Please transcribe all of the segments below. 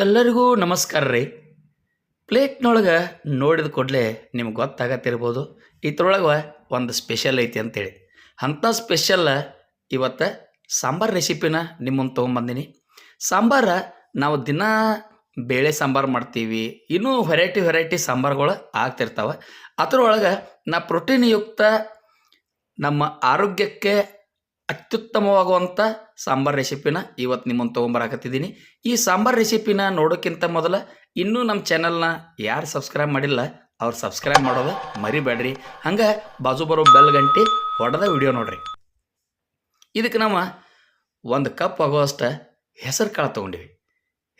ಎಲ್ಲರಿಗೂ ನಮಸ್ಕಾರ ರೀ. ಪ್ಲೇಟ್ನೊಳಗೆ ನೋಡಿದ ಕೂಡಲೇ ನಿಮ್ಗೆ ಗೊತ್ತಾಗತ್ತಿರ್ಬೋದು. ಇದ್ರೊಳಗೆ ಒಂದು ಸ್ಪೆಷಲ್ ಐತಿ ಅಂತೇಳಿ. ಅಂಥ ಸ್ಪೆಷಲ್ ಇವತ್ತು ಸಾಂಬಾರು ರೆಸಿಪಿನ ನಿಮ್ಮನ್ನು ತೊಗೊಂಬಂದಿನಿ. ಸಾಂಬಾರ ನಾವು ದಿನ ಬೇಳೆ ಸಾಂಬಾರು ಮಾಡ್ತೀವಿ. ಇನ್ನೂ ವೆರೈಟಿ ವೆರೈಟಿ ಸಾಂಬಾರುಗಳು ಆಗ್ತಿರ್ತಾವೆ. ಅದರೊಳಗೆ ನಾ ಪ್ರೋಟೀನ್ಯುಕ್ತ ನಮ್ಮ ಆರೋಗ್ಯಕ್ಕೆ ಅತ್ಯುತ್ತಮವಾಗುವಂಥ ಸಾಂಬಾರ್ ರೆಸಿಪಿನ ಇವತ್ತು ನಿಮ್ಮನ್ನು ತೊಗೊಂಬರಾಕತ್ತಿದ್ದೀನಿ. ಈ ಸಾಂಬಾರ್ ರೆಸಿಪಿನ ನೋಡೋಕ್ಕಿಂತ ಮೊದಲು ಇನ್ನೂ ನಮ್ಮ ಚಾನಲ್ನ ಯಾರು ಸಬ್ಸ್ಕ್ರೈಬ್ ಮಾಡಿಲ್ಲ, ಅವ್ರು ಸಬ್ಸ್ಕ್ರೈಬ್ ಮಾಡೋದು ಮರಿಬೇಡ್ರಿ. ಹಂಗೆ ಬಾಜು ಬರೋ ಬೆಲ್ ಗಂಟೆ ಹೊಡೆದ ವಿಡಿಯೋ ನೋಡ್ರಿ. ಇದಕ್ಕೆ ನಾವು ಒಂದು ಕಪ್ ಆಗುವಷ್ಟು ಹೆಸರು ಕಾಳು ತೊಗೊಂಡಿವಿ.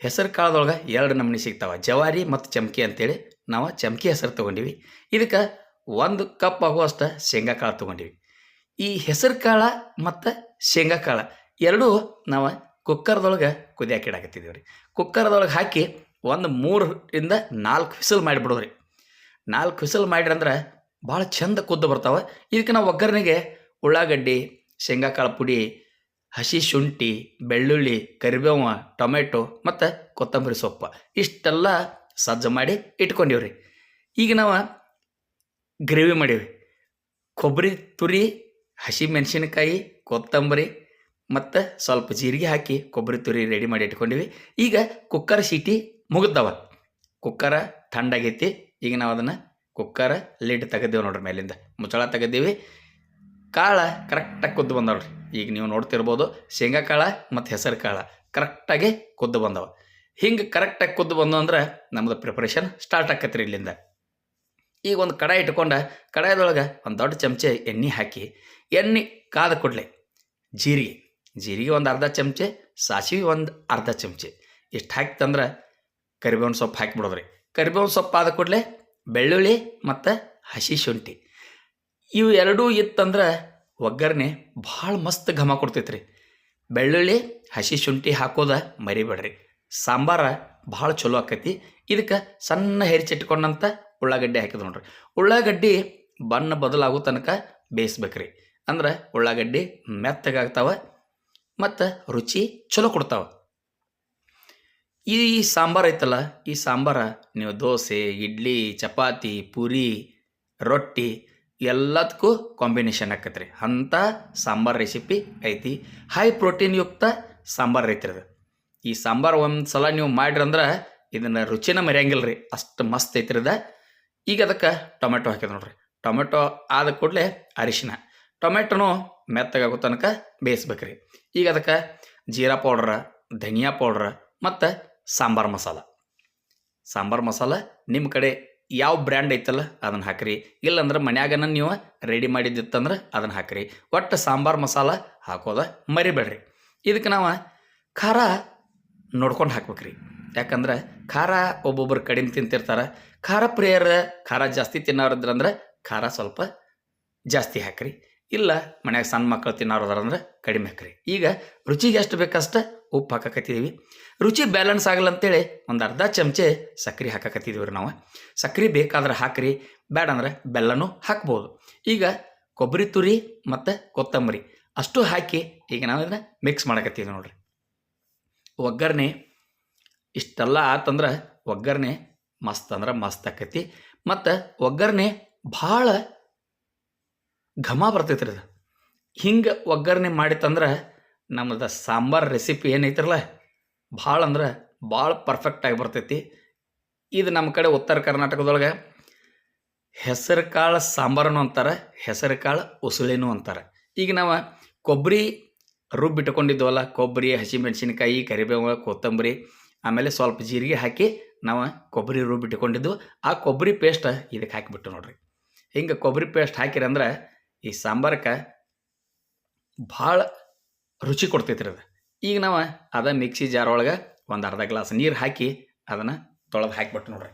ಹೆಸರು ಕಾಳದೊಳಗೆ ಎರಡು ನಮೂನಿ ಸಿಗ್ತಾವೆ, ಜವಾರಿ ಮತ್ತು ಚಮಕಿ ಅಂತೇಳಿ ನಾವು ಚಮಕಿ ಹೆಸರು ತೊಗೊಂಡಿವಿ. ಇದಕ್ಕೆ ಒಂದು ಕಪ್ ಆಗುವಷ್ಟು ಶೇಂಗಾ ಕಾಳು ತೊಗೊಂಡಿವಿ. ಈ ಹೆಸರು ಕಾಳು ಮತ್ತು ಶೇಂಗಾ ಕಾಳು ಎರಡೂ ನಾವು ಕುಕ್ಕರ್ದೊಳಗೆ ಕುದಿಯಾಕೆ ಇಡಾಕತ್ತಿದ್ದೀವಿ ರೀ ಕುಕ್ಕರ್ದೊಳಗೆ ಹಾಕಿ ಒಂದು ಮೂರರಿಂದ ನಾಲ್ಕು ವಿಸಲ್ ಮಾಡಿಬಿಡೋರಿ ನಾಲ್ಕು ವಿಸಲ್ ಮಾಡಿರಿ ಅಂದ್ರೆ ಭಾಳ ಚಂದ ಕುದ್ದು ಬರ್ತಾವೆ. ಇದಕ್ಕೆ ನಾವು ಒಗ್ಗರಣೆಗೆ ಉಳ್ಳಾಗಡ್ಡಿ, ಶೇಂಗಾ ಕಾಳು ಪುಡಿ, ಹಸಿ ಶುಂಠಿ, ಬೆಳ್ಳುಳ್ಳಿ, ಕರಿಬೇವು, ಟೊಮೆಟೊ ಮತ್ತು ಕೊತ್ತಂಬರಿ ಸೊಪ್ಪು ಇಷ್ಟೆಲ್ಲ ಸಜ್ಜು ಮಾಡಿ ಇಟ್ಕೊಂಡಿವ್ರಿ. ಈಗ ನಾವು ಗ್ರೇವಿ ಮಾಡೀವಿ ಕೊಬ್ಬರಿ ತುರಿ ಹಸಿ ಮೆಣಸಿನಕಾಯಿ, ಕೊತ್ತಂಬರಿ ಮತ್ತು ಸ್ವಲ್ಪ ಜೀರಿಗೆ ಹಾಕಿ ಕೊಬ್ಬರಿ ತುರಿ ರೆಡಿ ಮಾಡಿ ಇಟ್ಕೊಂಡಿವಿ. ಈಗ ಕುಕ್ಕರ್ ಸೀಟಿ ಮುಗಿದವ. ಕುಕ್ಕರ ಥಂಡಾಗೈತಿ ಈಗ ನಾವು ಅದನ್ನು ಕುಕ್ಕರ ಲಿಡ್ ತೆಗೆದೇವು ನೋಡ್ರಿ ಮೇಲಿಂದ. ಮುಚ್ಚಳ ತೆಗೆದೀವಿ. ಕಾಳು ಕರೆಕ್ಟಾಗಿ ಕುದ್ದು ಬಂದವ್ರಿ ಈಗ ನೀವು ನೋಡ್ತಿರ್ಬೋದು ಶೇಂಗಾ ಕಾಳು ಮತ್ತು ಹೆಸರು ಕಾಳು ಕರೆಕ್ಟಾಗಿ ಕುದ್ದು ಬಂದವ. ಹಿಂಗೆ ಕರೆಕ್ಟಾಗಿ ಕುದ್ದು ಬಂದು ಅಂದ್ರೆ ನಮ್ಮದು ಪ್ರಿಪ್ರೇಷನ್ ಸ್ಟಾರ್ಟ್ ಆಕತ್ರಿ ಇಲ್ಲಿಂದ. ಈಗ ಒಂದು ಕಡಾಯಿ ಇಟ್ಕೊಂಡ, ಕಡಾಯದೊಳಗೆ ಒಂದು ದೊಡ್ಡ ಚಮಚೆ ಎಣ್ಣೆ ಹಾಕಿ, ಎಣ್ಣೆ ಕಾದ ಕೂಡಲೆ ಜೀರಿಗೆ. ಜೀರಿಗೆ ಒಂದು ಅರ್ಧ ಚಮಚೆ, ಸಾಸಿವೆ ಒಂದು ಅರ್ಧ ಚಮಚೆ. ಇಷ್ಟು ಹಾಕ್ತಂದ್ರೆ ಕರಿಬೇವಿನ ಸೊಪ್ಪು ಹಾಕಿಬಿಡೋದ್ರಿ. ಕರಿಬೇವಿನ ಸೊಪ್ಪು ಆದ ಕೂಡಲೆ ಬೆಳ್ಳುಳ್ಳಿ ಮತ್ತು ಹಸಿ ಶುಂಠಿ. ಇವು ಎರಡೂ ಇತ್ತಂದ್ರೆ ಒಗ್ಗರಣೆ ಭಾಳ ಮಸ್ತ್ ಘಮ ಕೊಡ್ತೈತ್ರಿ. ಬೆಳ್ಳುಳ್ಳಿ, ಹಸಿ ಶುಂಠಿ ಹಾಕೋದ ಮರಿಬೇಡ್ರಿ. ಸಾಂಬಾರ ಭಾಳ ಚಲೋ ಆಕೈತಿ. ಇದಕ್ಕೆ ಸಣ್ಣ ಹೆರಿಚಿಟ್ಕೊಂಡಂಥ ಉಳ್ಳಾಗಡ್ಡಿ ಹಾಕಿದ್ ನೋಡ್ರಿ. ಉಳ್ಳಾಗಡ್ಡಿ ಬಣ್ಣ ಬದಲಾಗೋ ತನಕ ಬೇಯಿಸ್ಬೇಕ್ರಿ. ಅಂದ್ರೆ ಉಳ್ಳಾಗಡ್ಡಿ ಮೆತ್ತಗಾಗ್ತಾವೆ ಮತ್ತು ರುಚಿ ಚಲೋ ಕೊಡ್ತಾವೆ. ಈ ಸಾಂಬಾರು ಐತಲ್ಲ, ಈ ಸಾಂಬಾರ ನೀವು ದೋಸೆ, ಇಡ್ಲಿ, ಚಪಾತಿ, ಪೂರಿ, ರೊಟ್ಟಿ ಎಲ್ಲದಕ್ಕೂ ಕಾಂಬಿನೇಷನ್ ಆಕತ್ರಿ. ಅಂಥ ಸಾಂಬಾರ್ ರೆಸಿಪಿ ಐತಿ. ಹೈ ಪ್ರೋಟೀನ್ ಯುಕ್ತ ಸಾಂಬಾರು ಐತ್ರಿ ಈ ಸಾಂಬಾರು ಒಂದು ಸಲ ನೀವು ಮಾಡ್ರಿ ಅಂದ್ರೆ ಇದನ್ನು ರುಚಿನ ಮರೆಯಂಗಿಲ್ಲ ರೀ ಅಷ್ಟು ಮಸ್ತ್ ಐತ್ರಿ ಅದ. ಈಗ ಅದಕ್ಕೆ ಟೊಮೆಟೊ ಹಾಕಿದೆ ನೋಡ್ರಿ. ಟೊಮೆಟೊ ಆದ ಕೂಡಲೇ ಅರಿಶಿನ. ಟೊಮೆಟೊನು ಮೆತ್ತಗಾಗೋ ತನಕ ಬೇಯಿಸ್ಬೇಕ್ರಿ. ಈಗ ಅದಕ್ಕೆ ಜೀರಾ ಪೌಡ್ರ, ಧನಿಯಾ ಪೌಡ್ರ ಮತ್ತು ಸಾಂಬಾರು ಮಸಾಲ. ಸಾಂಬಾರು ಮಸಾಲ ನಿಮ್ಮ ಕಡೆ ಯಾವ ಬ್ರ್ಯಾಂಡ್ ಐತಲ್ಲ ಅದನ್ನು ಹಾಕ್ರಿ. ಇಲ್ಲಾಂದ್ರೆ ಮನ್ಯಾಗನ ನೀವು ರೆಡಿ ಮಾಡಿದ್ದಿತ್ತಂದ್ರೆ ಅದನ್ನು ಹಾಕ್ರಿ. ಒಟ್ಟು ಸಾಂಬಾರು ಮಸಾಲ ಹಾಕೋದ ಮರಿಬೇಡ್ರಿ. ಇದಕ್ಕೆ ನಾವು ಖಾರ ನೋಡ್ಕೊಂಡು ಹಾಕ್ಬೇಕ್ರಿ. ಯಾಕಂದ್ರೆ ಖಾರ ಒಬ್ಬೊಬ್ಬರು ಕಡಿಮೆ ತಿಂತಿರ್ತಾರೆ. ಖಾರ ಪ್ರಿಯರ ಖಾರ ಜಾಸ್ತಿ ತಿನ್ನೋರಿದ್ರಂದ್ರೆ ಖಾರ ಸ್ವಲ್ಪ ಜಾಸ್ತಿ ಹಾಕ್ರಿ. ಇಲ್ಲ ಮನ್ಯಾಗ ಸಣ್ಣ ಮಕ್ಕಳು ತಿನ್ನೋರದ್ರಂದ್ರೆ ಕಡಿಮೆ ಹಾಕ್ರಿ. ಈಗ ರುಚಿಗೆ ಎಷ್ಟು ಬೇಕಷ್ಟ ಉಪ್ಪು ಹಾಕಕತ್ತಿದ್ದೀವಿ ರುಚಿ ಬ್ಯಾಲೆನ್ಸ್ ಆಗಲ್ಲ ಅಂತೇಳಿ ಒಂದು ಅರ್ಧ ಚಮಚೆ ಸಕ್ರೆ ಹಾಕಕತ್ತಿದ್ದೀವಿ ರೀ ನಾವು. ಸಕ್ರೆ ಬೇಕಾದ್ರೆ ಹಾಕ್ರಿ ಬೇಡ ಅಂದ್ರೆ ಬೆಲ್ಲನೂ ಹಾಕ್ಬೋದು. ಈಗ ಕೊಬ್ಬರಿ ತುರಿ ಮತ್ತು ಕೊತ್ತಂಬರಿ ಅಷ್ಟು ಹಾಕಿ ಈಗ ನಾವು ಇದನ್ನ ಮಿಕ್ಸ್ ಮಾಡಕತ್ತೀವಿ ನೋಡ್ರಿ. ಒಗ್ಗರಣೆ ಇಷ್ಟೆಲ್ಲ ಆತಂದ್ರೆ ಒಗ್ಗರಣೆ ಮಸ್ತ್ ಅಂದ್ರೆ ಮಸ್ತ್ ಆಕೈತಿ. ಮತ್ತು ಒಗ್ಗರಣೆ ಭಾಳ ಘಮ ಬರ್ತೈತ್ರಿ ಅದು. ಹಿಂಗೆ ಒಗ್ಗರಣೆ ಮಾಡಿತ್ತಂದ್ರೆ ನಮ್ಮದು ಸಾಂಬಾರು ರೆಸಿಪಿ ಏನೈತಿರಲ್ಲ, ಭಾಳ ಅಂದ್ರೆ ಭಾಳ ಪರ್ಫೆಕ್ಟಾಗಿ ಬರ್ತೈತಿ. ಇದು ನಮ್ಮ ಕಡೆ ಉತ್ತರ ಕರ್ನಾಟಕದೊಳಗೆ ಹೆಸರು ಕಾಳು ಸಾಂಬಾರನು ಅಂತಾರೆ ಹೆಸರು ಕಾಳು ಉಸುಳಿನೂ ಅಂತಾರೆ. ಈಗ ನಾವು ಕೊಬ್ಬರಿ ರುಬ್ಬಿಟ್ಕೊಂಡಿದ್ವಲ್ಲ ಕೊಬ್ಬರಿ, ಹಸಿಮೆಣಸಿನ್ಕಾಯಿ ಕರಿಬೇವು ಕೊತ್ತಂಬರಿ ಆಮೇಲೆ ಸ್ವಲ್ಪ ಜೀರಿಗೆ ಹಾಕಿ ನಾವು ಕೊಬ್ಬರಿ ರುಬ್ಬಿಟ್ಕೊಂಡಿದ್ದು ಆ ಕೊಬ್ಬರಿ ಪೇಸ್ಟ್ ಇದಕ್ಕೆ ಹಾಕಿಬಿಟ್ಟು ನೋಡ್ರಿ. ಹಿಂಗೆ ಕೊಬ್ಬರಿ ಪೇಸ್ಟ್ ಹಾಕಿರಂದ್ರೆ ಈ ಸಾಂಬಾರಕ್ಕೆ ಭಾಳ ರುಚಿ ಕೊಡ್ತೈತ್ರಿ ಅದು. ಈಗ ನಾವು ಅದ ಮಿಕ್ಸಿ ಜಾರ್ ಒಳಗೆ ಒಂದು ಅರ್ಧ ಗ್ಲಾಸ್ ನೀರು ಹಾಕಿ ಅದನ್ನು ತೊಳೆದು ಹಾಕಿಬಿಟ್ಟು ನೋಡ್ರಿ.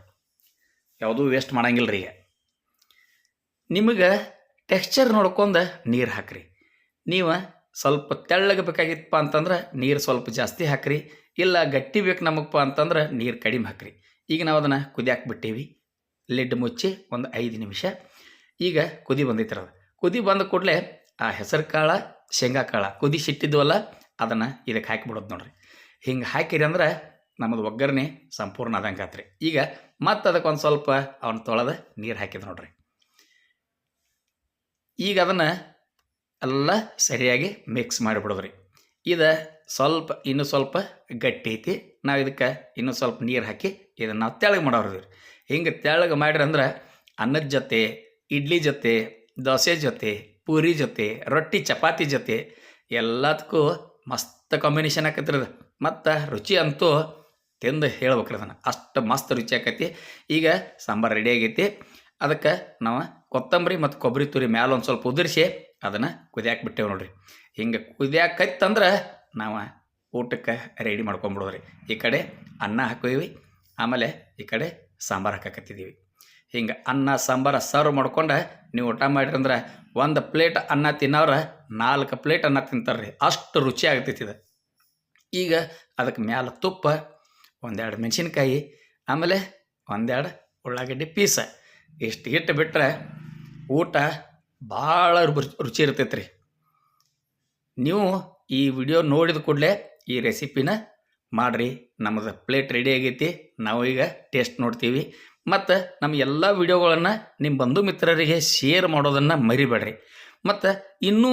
ಯಾವುದೂ ವೇಸ್ಟ್ ಮಾಡಂಗಿಲ್ಲ ರೀ ಈಗ. ನಿಮಗೆ ಟೆಕ್ಸ್ಚರ್ ನೋಡ್ಕೊಂಡು ನೀರು ಹಾಕ್ರಿ. ನೀವು ಸ್ವಲ್ಪ ತೆಳ್ಳಗೆ ಬೇಕಾಗಿತ್ತಪ್ಪ ಅಂತಂದ್ರೆ ನೀರು ಸ್ವಲ್ಪ ಜಾಸ್ತಿ ಹಾಕ್ರಿ. ಇಲ್ಲ ಗಟ್ಟಿ ಬೇಕು ನಮಗಪ್ಪ ಅಂತಂದ್ರೆ ನೀರು ಕಡಿಮೆ ಹಾಕ್ರಿ. ಈಗ ನಾವು ಅದನ್ನು ಕುದಿಯಾಕೆ ಬಿಟ್ಟೀವಿ. ಲಿಡ್ ಮುಚ್ಚಿ ಒಂದು ಐದು ನಿಮಿಷ. ಈಗ ಕುದಿ ಬಂದೈತ್ರಿ ಅದು. ಕುದಿ ಬಂದ ಕೂಡಲೇ ಆ ಹೆಸರು ಕಾಳು, ಶೇಂಗಾ ಕಾಳು ಕುದಿ ಸಿಟ್ಟಿದ್ವಲ್ಲ, ಅದನ್ನು ಇದಕ್ಕೆ ಹಾಕಿಬಿಡೋದು ನೋಡ್ರಿ. ಹಿಂಗೆ ಹಾಕಿರಿ ಅಂದ್ರೆ ನಮ್ಮದು ಒಗ್ಗರಣೆ ಸಂಪೂರ್ಣ ಆದಂಗೆ ಆತ್ರಿ. ಈಗ ಮತ್ತೆ ಅದಕ್ಕೆ ಒಂದು ಸ್ವಲ್ಪ ಅವನ್ನ ತೊಳೆದ ನೀರು ಹಾಕಿದ್ ನೋಡ್ರಿ. ಈಗ ಅದನ್ನು ಎಲ್ಲ ಸರಿಯಾಗಿ ಮಿಕ್ಸ್ ಮಾಡಿಬಿಡೋದ್ರಿ ಇದು ಸ್ವಲ್ಪ, ಇನ್ನು ಸ್ವಲ್ಪ ಗಟ್ಟಿ ಐತಿ. ನಾವು ಇದಕ್ಕೆ ಇನ್ನು ಸ್ವಲ್ಪ ನೀರು ಹಾಕಿ ಇದನ್ನು ನಾವು ತೆಳಗೆ ಮಾಡೋರು ಹಿಂಗೆ ತೆಳಗೆ ಮಾಡ್ರಿ ಅಂದ್ರೆ ಅನ್ನದ ಜೊತೆ, ಇಡ್ಲಿ ಜೊತೆ, ದೋಸೆ ಜೊತೆ, ಪೂರಿ ಜೊತೆ, ರೊಟ್ಟಿ, ಚಪಾತಿ ಜೊತೆ ಎಲ್ಲದಕ್ಕೂ ಮಸ್ತ್ ಕಾಂಬಿನೇಷನ್ ಆಕತ್ರಿ ಅದು. ಮತ್ತು ರುಚಿ ಅಂತೂ ತಿಂದು ಹೇಳ್ಬೇಕ್ರಿ ಅದನ್ನು. ಅಷ್ಟು ಮಸ್ತ್ ರುಚಿ ಆಕೈತಿ. ಈಗ ಸಾಂಬಾರು ರೆಡಿ ಆಗೈತಿ. ಅದಕ್ಕೆ ನಾವು ಕೊತ್ತಂಬರಿ ಮತ್ತು ಕೊಬ್ಬರಿ ತುರಿ ಮ್ಯಾಲ ಒಂದು ಸ್ವಲ್ಪ ಉದುರಿಸಿ ಅದನ್ನು ಕುದಿಯಾಕೆ ಬಿಟ್ಟೇವೆ ನೋಡ್ರಿ. ಹಿಂಗೆ ಕುದಿಯಾಕೈತಂದ್ರೆ ನಾವು ಊಟಕ್ಕೆ ರೆಡಿ ಮಾಡ್ಕೊಂಬಿಡೋದ್ರಿ ಈ ಕಡೆ ಅನ್ನ ಹಾಕೀವಿ ಆಮೇಲೆ ಈ ಕಡೆ ಸಾಂಬಾರು ಹಾಕಕತ್ತಿದ್ದೀವಿ ಹಿಂಗೆ ಅನ್ನ, ಸಾಂಬಾರು ಸರ್ವ್ ಮಾಡ್ಕೊಂಡು ನೀವು ಊಟ ಮಾಡಿರಂದ್ರೆ ಒಂದು ಪ್ಲೇಟ್ ಅನ್ನ ತಿನ್ನೋರು ನಾಲ್ಕು ಪ್ಲೇಟ್ ಅನ್ನ ತಿಂತಾರೆ ರೀ ಅಷ್ಟು ರುಚಿ ಆಗ್ತೈತಿ ಇದು. ಈಗ ಅದಕ್ಕೆ ಮ್ಯಾಲೆ ತುಪ್ಪ, ಒಂದೆರಡು ಮೆಣಸಿನ್ಕಾಯಿ, ಆಮೇಲೆ ಒಂದೆರಡು ಉಳ್ಳಾಗಡ್ಡಿ ಪೀಸ. ಇಷ್ಟು ಹಿಟ್ಟು ಬಿಟ್ಟರೆ ಊಟ ಭಾಳ ರುಚಿ ಇರ್ತೈತೆ ರೀ ನೀವು ಈ ವಿಡಿಯೋ ನೋಡಿದ ಕೂಡಲೇ ಈ ರೆಸಿಪಿನ ಮಾಡಿರಿ. ನಮ್ಮದು ಪ್ಲೇಟ್ ರೆಡಿ ಆಗೈತಿ. ನಾವು ಈಗ ಟೇಸ್ಟ್ ನೋಡ್ತೀವಿ. ಮತ್ತು ನಮ್ಮ ಎಲ್ಲ ವಿಡಿಯೋಗಳನ್ನು ನಿಮ್ಮ ಬಂಧು ಮಿತ್ರರಿಗೆ ಶೇರ್ ಮಾಡೋದನ್ನು ಮರಿಬೇಡ್ರಿ. ಮತ್ತು ಇನ್ನೂ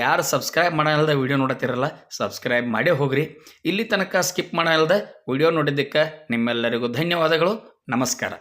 ಯಾರು ಸಬ್ಸ್ಕ್ರೈಬ್ ಮಾಡಲ್ದ ವಿಡಿಯೋ ನೋಡತ್ತಿರಲ್ಲ ಸಬ್ಸ್ಕ್ರೈಬ್ ಮಾಡೇ ಹೋಗ್ರಿ. ಇಲ್ಲಿ ತನಕ ಸ್ಕಿಪ್ ಮಾಡಲ್ದ ವಿಡಿಯೋ ನೋಡಿದ್ದಕ್ಕೆ ನಿಮ್ಮೆಲ್ಲರಿಗೂ ಧನ್ಯವಾದಗಳು. ನಮಸ್ಕಾರ.